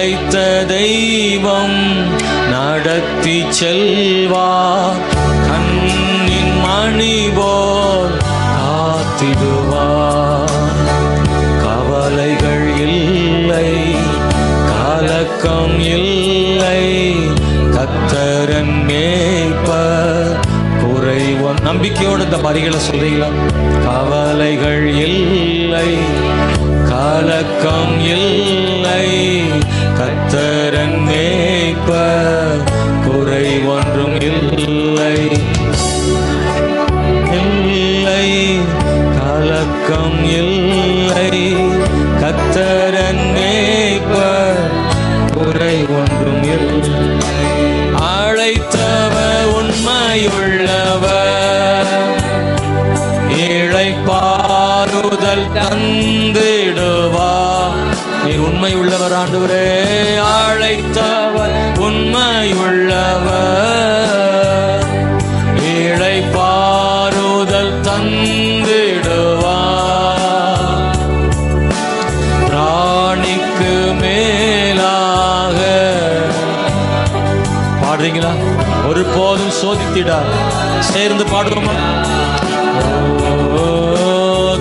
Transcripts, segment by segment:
அழைத்த தெய்வம் நடத்தி செல்வா. கண்ணின் மணி போல் காத்திடுவார் கவலைகள் இல்லை கலக்கம் இல்லை. கத்தரன் மேய்ப்பர் குறைவன். நம்பிக்கையோடு இந்த வரிகளை சொல்றீங்களா? கவலைகள் இல்லை கலக்கம் இல்லை இழைப்பாறுதல் தந்திடுவா. நீ உண்மை உள்ளவர் ஆண்டவரே அழைத்தவர் உண்மை உண்மையுள்ளவர் இழைப்பாறுதல் தந்திடுவா. ராணிக்கு மேலாக. பாடுறீங்களா? ஒருபோதும் சோதித்திடார் சேர்ந்து பாடுவோமா?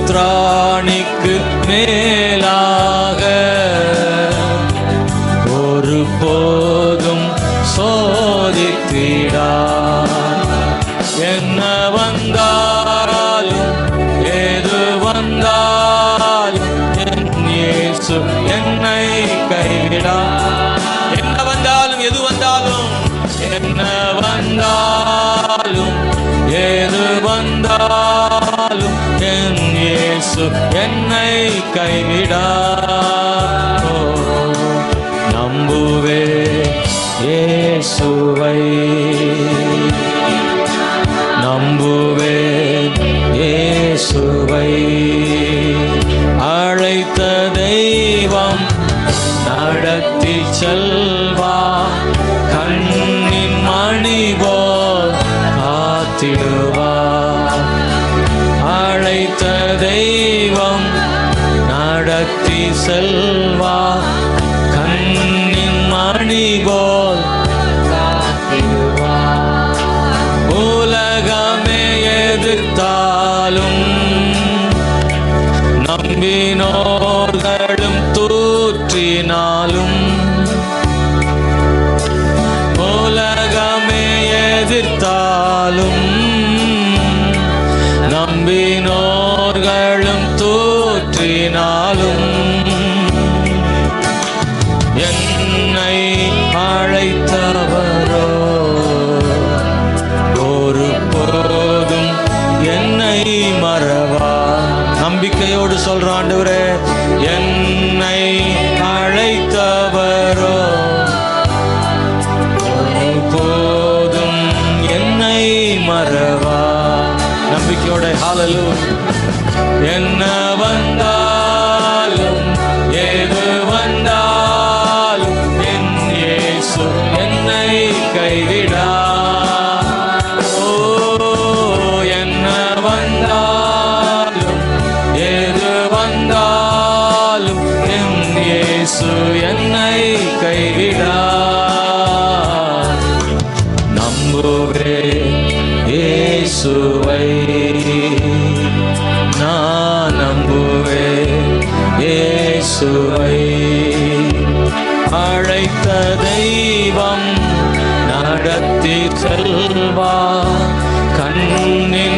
திராணிக்கு மேலாக ஒரு போதும் சோதித்திடார். என்ன வந்தாலும் ஏது வந்தாலும் என் இயேசு என்னை கைவிடா என்ன வந்தாலும் எது வந்தாலும் என்ன வந்தாலும் ஏது வந்தாலும் என் இயேசு என்னை கைவிடா நம்புவே செல்வா கண்ணின் மணி போல் உலகமே எதிர்த்தாலும் நம்பினோர்களும் தூற்றினாலும் உலகமே எதிர்த்தாலும் நம்பினோ நம்மை அழைத்தவரோ? ஒரு போதும் என்னை மறவா? நம்பிக்கையோடு சொல்ற ஆண்டவரே என் இயேசுவை நான் நம்புவேன். இயேசுவை அழைத்த தெய்வம் நடத்தி செல்வா. கண்ணின்